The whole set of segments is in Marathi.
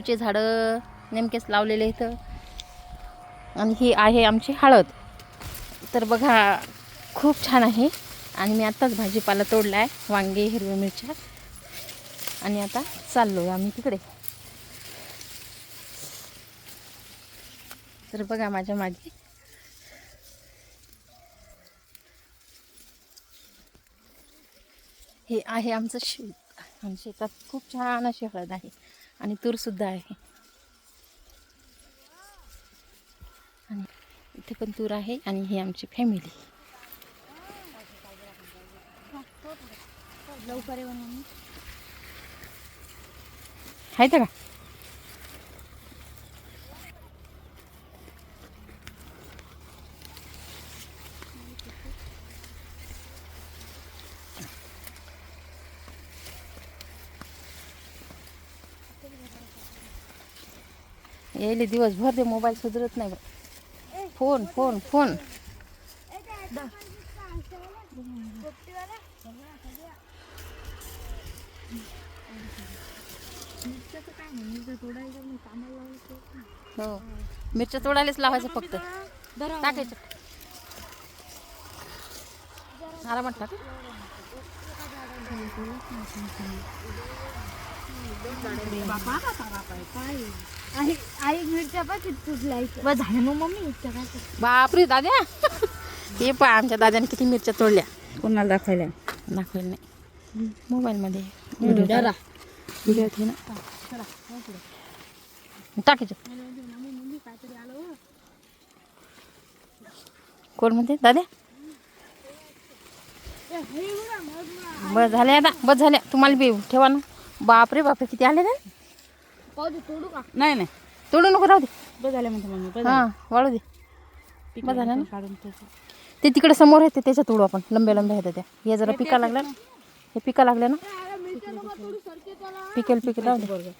आलूचे झाडं नेमकेच लावलेले इथं आणि ही आहे आमची हळद. तर बघा खूप छान आहे. आणि मी आत्ताच भाजीपाला तोडला आहे वांगे हिरव्या मिरच्या. आणि आता चाललो आहे आम्ही तिकडे. तर बघा माझ्या मागे. हे आहे आमचं शेत. आमच्या शेतात खूप छान अशी हळद आहे. आणि तूरसुद्धा आहे. आणि इथे पण तूर आहे आणि ही आमची फॅमिली लवकर आहे का यायले दिवसभर ते मोबाईल सुधरत नाही बा फोन फोन फोन हो मिरच्या तोडायलाच लावायचं फक्त टाकायचं आला म्हटलं बापा आई मिरच्या पण झालं मग मम्मी? मिरच्या काय बापरे दाद्या. हे पहा आमच्या दाद्याने किती मिरच्या तोडल्या. कोणाला दाखवायला? दाखवेल नाही. मोबाईलमध्ये. व्हिडिओ. व्हिडिओ ना. टाकायचं. कोण म्हणते? दाद्या? बस झाले आता बस झाल्या तुम्हाला बी ठेवा ना. बापरे बापरे किती आले ना तोडू का? नाही नाही. तोडू नको राहू दे. बस झालं म्हणते मम्मी हाँ वाळू दे. पिकलं झालं ना? काढून ते तिकडे समोर येते त्याच्या तोडू आपण. लंब्या लंब्या होत्या त्या. हे जरा पिका लागल्या ना? हे पिका लागल्या ना? पिकेल पिकेल राहू दे.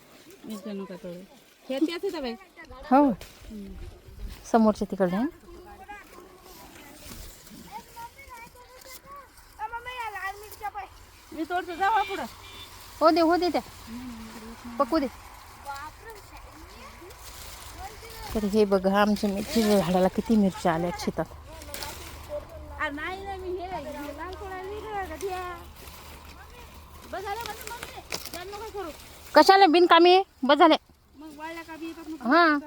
हे त्याच होतं बाई? हो. समोरच्या तिकडे आहे. ना. मी तोडतो जावा पुढं. हो दे हो दे त्या. पकू दे. तर हे बघा आमच्या मिरचीच्या झाडाला किती मिरच्या आल्या शेतात. कशाला बिनकामी बस झाले. मग वाळल्या का बी येतात मग? हां.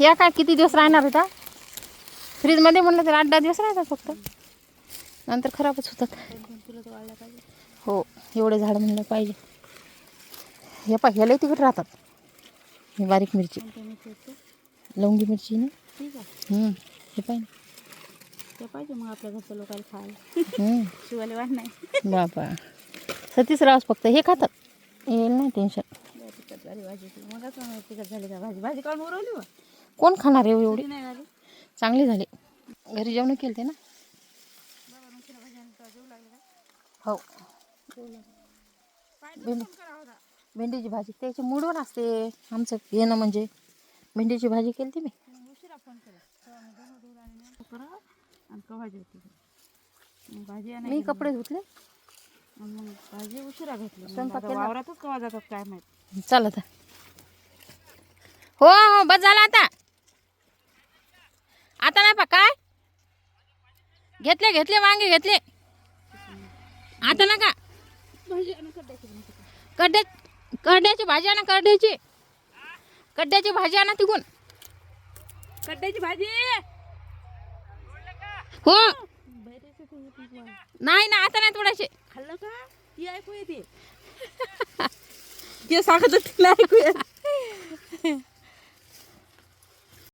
या काय किती दिवस राहणार होता फ्रीजमध्ये म्हणलं तर आठ दहा दिवस राहतात फक्त. नंतर खराबच होतात. हो एवढे झाडं म्हणलं पाहिजे. हे पा ह्याला तिकडे राहतात. ही बारीक मिरची. लवंगी मिरची ना? ठीक आहे. हम्म, हे पाहिजे. ते पाहिजे मग आपल्या घरच्या लोकांना खायला. शिवायला वाट नाही. बापा. सतीश रावस फक्त हे खातात. येईल नाही टेन्शन लय तिखट झाली भाजी ती. मग असं तिखट झाली का भाजी? भाजी काढून उरवली कोण खाणार आहे एवढी नाही झाली? चांगली झाली. घरी जेवण केलं ते ना? हो. भेंडी भेंडीची भाजी. त्याच्या मूडवर असते. आमचं येणं म्हणजे भेंडीची भाजी केली ती मी. उशिरा फोन केला. तेव्हा मी आणि भाजी होती. भाजी कपडे धुतले. मग भाजी उशिरा घेतली. स्वयंपाक? वावरातच कवा जातात काय माहीत. चल आता. हो हो बस झाला आता. आता नाही पा काय? घेतले घेतले वांगे घेतले. आता नका. भाजी आणि कड्ड्याची भाजी का? कड्ड्या कड्ड्याची भाजी आणा तिकून. कड्ड्याची भाजी? हो. नाही ना आता नाही तोडायचे खाल्लं का? ती ऐकू येते. ते सांगत तिला ऐकू येत.